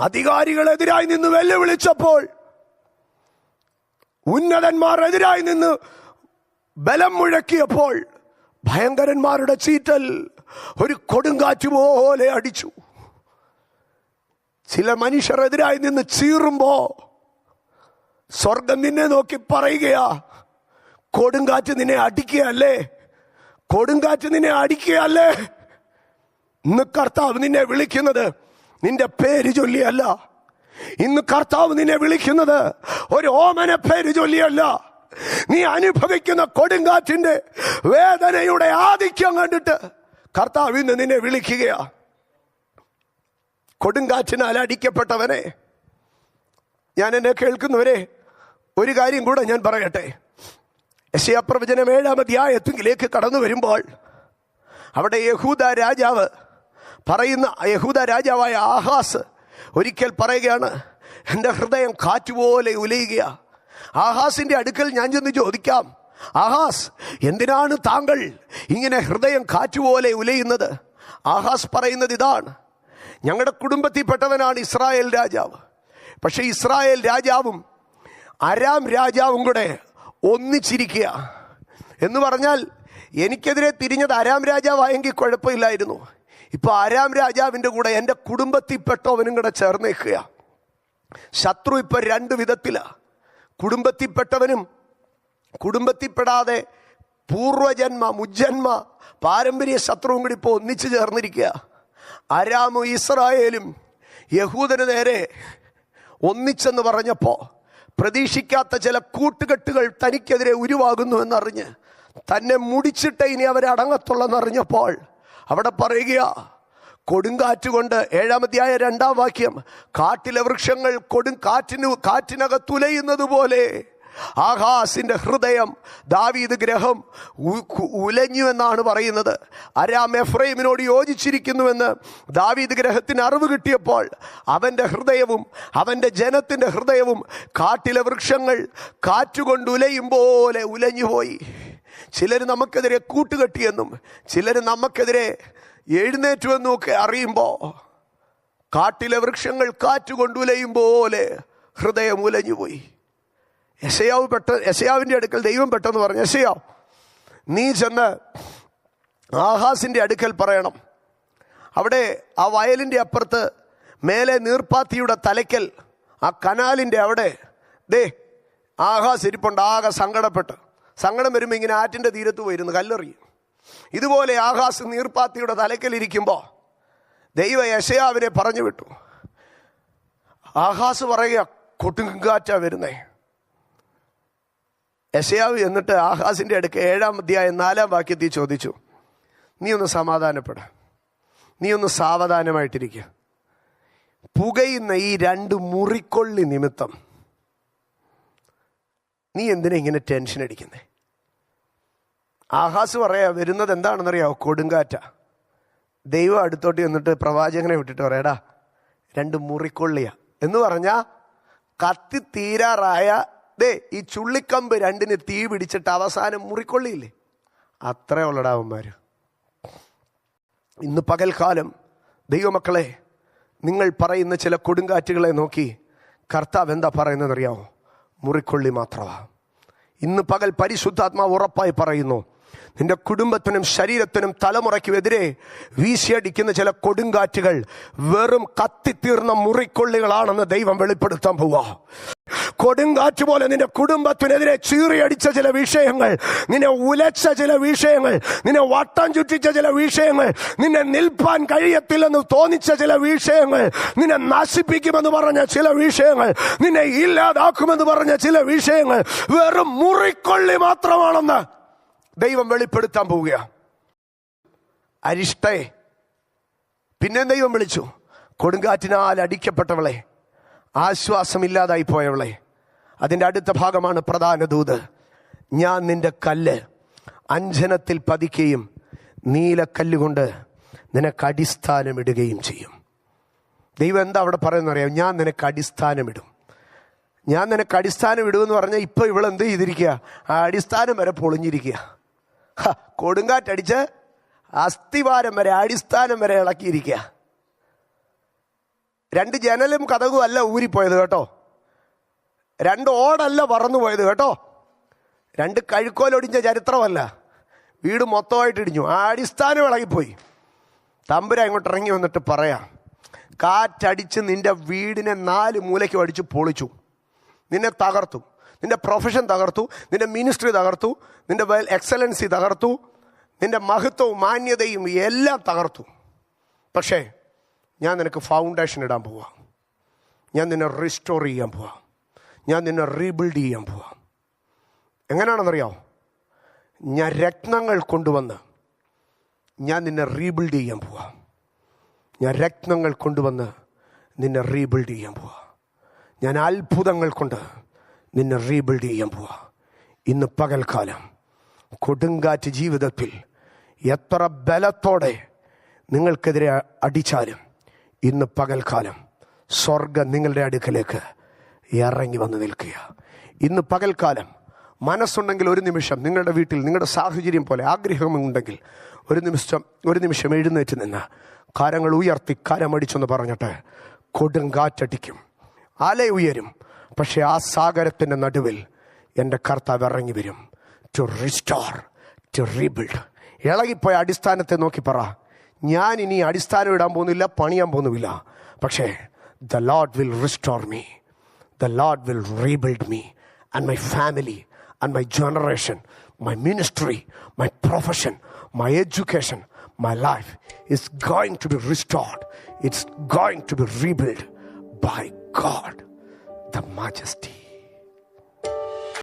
അധികാരികളെതിരായി നിന്ന് വെല്ലുവിളിച്ചപ്പോൾ ഉന്നതന്മാർ എതിരായി നിന്ന് ബലം മുഴക്കിയപ്പോൾ ഭയങ്കരന്മാരുടെ ചീറ്റൽ ഒരു കൊടുങ്കാറ്റ് പോലെ അടിച്ചു. ചില മനുഷ്യർ എതിരായി നിന്ന് ചീറുമ്പോ സ്വർഗം നിന്നെ നോക്കി പറയുകയാ കൊടുങ്കാറ്റ് നിന്നെ അടിക്കുകയല്ലേ? കൊടുങ്കാറ്റ് നിന്നെ അടിക്കുകയല്ലേ? ഇന്ന് കർത്താവ് നിന്നെ വിളിക്കുന്നത് നിന്റെ പേര് ചൊല്ലിയല്ല. ഇന്ന് കർത്താവ് നിന്നെ വിളിക്കുന്നത് ഒരു ഓമന പേര് ചൊല്ലിയല്ല. നീ അനുഭവിക്കുന്ന കൊടുങ്കാറ്റിന്റെ വേദനയുടെ ആധിക്യം കണ്ടിട്ട് കർത്താവ് ഇന്ന് നിന്നെ വിളിക്കുകയാ. കൊടുങ്കാറ്റിനാൽ അടിക്കപ്പെട്ടവനെ. ഞാൻ എന്നെ കേൾക്കുന്നവരെ ഒരു കാര്യം കൂടെ ഞാൻ പറയട്ടെ. യശയപ്രവചനം ഏഴാം അധ്യായത്തിലേക്ക് കടന്നു വരുമ്പോൾ അവിടെ യഹൂദ രാജാവ് പറയുന്ന യഹൂദ രാജാവായ ആഹാസ് ഒരിക്കൽ പറയുകയാണ് എന്റെ ഹൃദയം കാറ്റുപോലെ ഉലയുക ആഹാസിന്റെ അടുക്കൽ ഞാൻ ചെന്ന് ചോദിക്കാം ആഹാസ് എന്തിനാണ് താങ്കൾ ഇങ്ങനെ ഹൃദയം കാറ്റുപോലെ ഉലയുന്നത്? ആഹാസ് പറയുന്നത് ഇതാണ് ഞങ്ങളുടെ കുടുംബത്തിൽപ്പെട്ടവനാണ് ഇസ്രായേൽ രാജാവ്. പക്ഷേ ഇസ്രായേൽ രാജാവും അരാം രാജാവും കൂടെ ഒന്നിച്ചിരിക്കുക എന്ന് പറഞ്ഞാൽ എനിക്കെതിരെ തിരിഞ്ഞത് അരാം രാജാവായെങ്കിൽ കുഴപ്പമില്ലായിരുന്നു. ഇപ്പൊ ആരാം രാജാവിന്റെ കൂടെ എന്റെ കുടുംബത്തിൽപ്പെട്ടവനും കൂടെ ചേർന്നേക്കുക. ശത്രു ഇപ്പൊ രണ്ട് വിധത്തിലാ. കുടുംബത്തിൽപ്പെട്ടവനും കുടുംബത്തിൽപ്പെടാതെ പൂർവജന്മ മുജ്ജന്മ പാരമ്പര്യ ശത്രുവും കൂടി ഇപ്പോൾ ഒന്നിച്ചു ചേർന്നിരിക്കുക. അരാമും ഇസ്രായേലും യഹൂദന് നേരെ ഒന്നിച്ചെന്ന് പറഞ്ഞപ്പോൾ പ്രതീക്ഷിക്കാത്ത ചില കൂട്ടുകെട്ടുകൾ തനിക്കെതിരെ ഉരുവാകുന്നു എന്നറിഞ്ഞ് തന്നെ മുടിച്ചിട്ട് ഇനി അവരടങ്ങത്തുള്ളെന്നറിഞ്ഞപ്പോൾ അവിടെ പറയുക കൊടുങ്കാറ്റ് കൊണ്ട് ഏഴാമധ്യായ രണ്ടാം വാക്യം കാട്ടിലെ വൃക്ഷങ്ങൾ കൊടും കാറ്റിന് കാറ്റിനകത്തുലയുന്നത് പോലെ ആഹാസിന്റെ ഹൃദയം ദാവീദ് ഗ്രഹം ഉലഞ്ഞു എന്നാണ് പറയുന്നത്. അരാം എഫ്രൈമിനോട് യോജിച്ചിരിക്കുന്നുവെന്ന് ദാവീദ് ഗ്രഹത്തിന് അറിവ് കിട്ടിയപ്പോൾ അവന്റെ ഹൃദയവും അവന്റെ ജനത്തിന്റെ ഹൃദയവും കാട്ടിലെ വൃക്ഷങ്ങൾ കാറ്റുകൊണ്ട് ഉലയും പോലെ ഉലഞ്ഞുപോയി. ചിലർ നമുക്കെതിരെ കൂട്ടുകെട്ടിയെന്നും ചിലർ നമുക്കെതിരെ എഴുന്നേറ്റുവെന്നും ഒക്കെ അറിയുമ്പോൾ കാട്ടിലെ വൃക്ഷങ്ങൾ കാറ്റ് കൊണ്ടുലയും പോലെ ഹൃദയം ഉലഞ്ഞുപോയി. യശയാവ് പെട്ട യശയാവിന്റെ അടുക്കൽ ദൈവം പെട്ടെന്ന് പറഞ്ഞു യശയാവ് നീ ചെന്ന് ആഹാസിന്റെ അടുക്കൽ പറയണം. അവിടെ ആ വയലിന്റെ അപ്പുറത്ത് മേലെ നീർപ്പാത്തിയുടെ തലയ്ക്കൽ ആ കനാലിന്റെ അവിടെ ദേ ആഹാസ് ഇരിപ്പുണ്ട് ആകെ സങ്കടപ്പെട്ട്. സങ്കടം വരുമ്പോൾ ഇങ്ങനെ ആറ്റിന്റെ തീരത്ത് പോയിരുന്നു കല്ലെറിയും. ഇതുപോലെ ആകാശ് നീർപ്പാത്തിയുടെ തലക്കലിരിക്കുമ്പോൾ ദൈവ യശയാവിനെ പറഞ്ഞു വിട്ടു. ആകാശ് പറയുക കൊടുങ്കാറ്റാ വരുന്നേ. യശയാവ് എന്നിട്ട് ആകാശിന്റെ അടുക്ക് ഏഴാം അധ്യായം നാലാം വാക്യത്തിൽ ചോദിച്ചു നീ ഒന്ന് സമാധാനപ്പെട. നീ ഒന്ന് സാവധാനമായിട്ടിരിക്കുക പുകയുന്ന ഈ രണ്ട് മുറിക്കൊള്ളി നിമിത്തം നീ എന്തിനാ ഇങ്ങനെ ടെൻഷൻ അടിക്കുന്നേ? ആഹാസ് പറയാ വരുന്നത് എന്താണെന്നറിയാവോ കൊടുങ്കാറ്റ. ദൈവം അടുത്തോട്ട് എന്നിട്ട് പ്രവാചകനെ വിട്ടിട്ട് പറയടാ രണ്ട് മുറിക്കൊള്ളിയ. എന്ന് പറഞ്ഞാ കത്തി തീരാറായ ദേ ഈ ചുള്ളിക്കമ്പ് രണ്ടിന് തീ പിടിച്ചിട്ട് അവസാനം മുറിക്കൊള്ളിയില്ലേ? അത്രേ ഉള്ളടാവന്മാർ ഇന്ന് പകൽക്കാലം ദൈവമക്കളെ നിങ്ങൾ പറയുന്ന ചില കൊടുങ്കാറ്റുകളെ നോക്കി കർത്താവ് എന്താ പറയുന്നത് അറിയാമോ മുറിക്കൊള്ളി മാത്രമാണ് ഇന്ന് പകൽ പരിശുദ്ധാത്മാവ് ഉറപ്പായി പറയുന്നു നിന്റെ കുടുംബത്തിനും ശരീരത്തിനും തലമുറയ്ക്കുമെതിരെ വീശിയടിക്കുന്ന ചില കൊടുങ്കാറ്റുകൾ വെറും കത്തിത്തീർന്ന മുറിക്കൊള്ളികളാണെന്ന് ദൈവം വെളിപ്പെടുത്താൻ പോവാ. കൊടുങ്കാറ്റ് പോലെ നിന്റെ കുടുംബത്തിനെതിരെ ചീറിയടിച്ച ചില വിഷയങ്ങൾ നിന്നെ ഉലച്ച ചില വിഷയങ്ങൾ നിന്നെ വട്ടം ചുറ്റിച്ച ചില വിഷയങ്ങൾ നിന്നെ നിൽപ്പാൻ കഴിയത്തില്ലെന്ന് തോന്നിച്ച ചില വിഷയങ്ങൾ നിന്നെ നശിപ്പിക്കുമെന്ന് പറഞ്ഞ ചില വിഷയങ്ങൾ നിന്നെ ഇല്ലാതാക്കുമെന്ന് പറഞ്ഞ ചില വിഷയങ്ങൾ വെറും മുറിക്കൊള്ളി മാത്രമാണെന്ന് ദൈവം വെളിപ്പെടുത്താൻ പോവുക അരിഷ്ടയെ പിന്നെ ദൈവം വിളിച്ചു. കൊടുങ്കാറ്റിനാൽ അടിക്കപ്പെട്ടവളെ. ആശ്വാസമില്ലാതായി പോയവളെ. അതിന്റെ അടുത്ത ഭാഗമാണ് പ്രധാന ദൂത്. ഞാൻ നിന്റെ കല്ല് അഞ്ജനത്തിൽ പതിക്കുകയും നീലക്കല്ലുകൊണ്ട് നിനക്ക് അടിസ്ഥാനമിടുകയും ചെയ്യും. ദൈവം എന്താ അവിടെ പറയുന്നറിയാം? ഞാൻ നിനക്ക് അടിസ്ഥാനമിടും. ഞാൻ നിനക്ക് അടിസ്ഥാനം ഇടുമെന്ന് പറഞ്ഞാൽ ഇപ്പൊ ഇവളെന്ത് ചെയ്തിരിക്കുക? ആ അടിസ്ഥാനം വരെ പൊളിഞ്ഞിരിക്കുക. കൊടുങ്കാറ്റടിച്ച് അസ്ഥിവാരം വരെ അടിസ്ഥാനം വരെ ഇളക്കിയിരിക്കുക. രണ്ട് ജനലും കഥകും അല്ല ഊരിപ്പോയത് കേട്ടോ. രണ്ട് ഓടല്ല പറന്നു പോയത് കേട്ടോ. രണ്ട് കഴുക്കോലൊടിഞ്ഞ ചരിത്രമല്ല. വീട് മൊത്തമായിട്ട് ഇടിഞ്ഞു. ആ അടിസ്ഥാനം ഇളകിപ്പോയി. തമ്പുര ഇങ്ങോട്ട് ഇറങ്ങി വന്നിട്ട് പറയാം കാറ്റടിച്ച് നിന്റെ വീടിനെ നാല് മൂലയ്ക്കും അടിച്ച് പൊളിച്ചു. നിന്നെ തകർത്തു. നിന്റെ പ്രൊഫഷൻ തകർത്തു നിന്റെ മിനിസ്ട്രി തകർത്തു വെൽ എക്സലൻസി തകർത്തു നിന്റെ മഹത്വവും മാന്യതയും എല്ലാം തകർത്തു. പക്ഷേ ഞാൻ നിനക്ക് ഫൗണ്ടേഷൻ ഇടാൻ പോവാം. ഞാൻ നിന്നെ റിസ്റ്റോർ ചെയ്യാൻ പോവാം. ഞാൻ നിന്നെ റീബിൽഡ് ചെയ്യാൻ പോവാം. എങ്ങനെയാണെന്നറിയാമോ ഞാൻ രത്നങ്ങൾ കൊണ്ടുവന്ന് ഞാൻ നിന്നെ റീബിൽഡ് ചെയ്യാൻ പോവാം. ഞാൻ രത്നങ്ങൾ കൊണ്ടുവന്ന് നിന്നെ റീബിൽഡ് ചെയ്യാൻ പോവാ. ഞാൻ അത്ഭുതങ്ങൾ കൊണ്ട് നിന്നെ റീബിൽഡ് ചെയ്യാൻ പോവാ. ഇന്ന് പകൽക്കാലം കൊടുങ്കാറ്റ് ജീവിതത്തിൽ എത്ര ബലത്തോടെ നിങ്ങൾക്കെതിരെ അടിച്ചാലും ഇന്ന് പകൽക്കാലം സ്വർഗം നിങ്ങളുടെ അടുക്കലേക്ക് ഇറങ്ങി വന്ന് നിൽക്കുക. ഇന്ന് പകൽക്കാലം മനസ്സുണ്ടെങ്കിൽ ഒരു നിമിഷം നിങ്ങളുടെ വീട്ടിൽ നിങ്ങളുടെ സാഹചര്യം പോലെ ആഗ്രഹമുണ്ടെങ്കിൽ ഒരു നിമിഷം ഒരു നിമിഷം എഴുന്നേറ്റ് നിന്ന്. കരങ്ങൾ ഉയർത്തി കരമടിച്ചെന്ന് പറഞ്ഞിട്ട് കൊടുങ്കാറ്റടിക്കും. അല ഉയരും പക്ഷെ ആ സാഗരത്തിന്റെ നടുവിൽ എന്റെ കർത്താവ് ഇറങ്ങി വരും ടു റിസ്റ്റോർ ടു റീബിൽഡ് ഇളകിപ്പോയ അടിസ്ഥാനത്തെ നോക്കി പറ ഞാൻ ഇനി അടിസ്ഥാനം ഇടാൻ പോകുന്നില്ല പണിയാൻ പോകുന്നില്ല പക്ഷേ the Lord will restore me the Lord will rebuild me and my family and my generation, my ministry, my profession, my education, my life is going to be restored. It's going to be rebuilt by God, the majesty.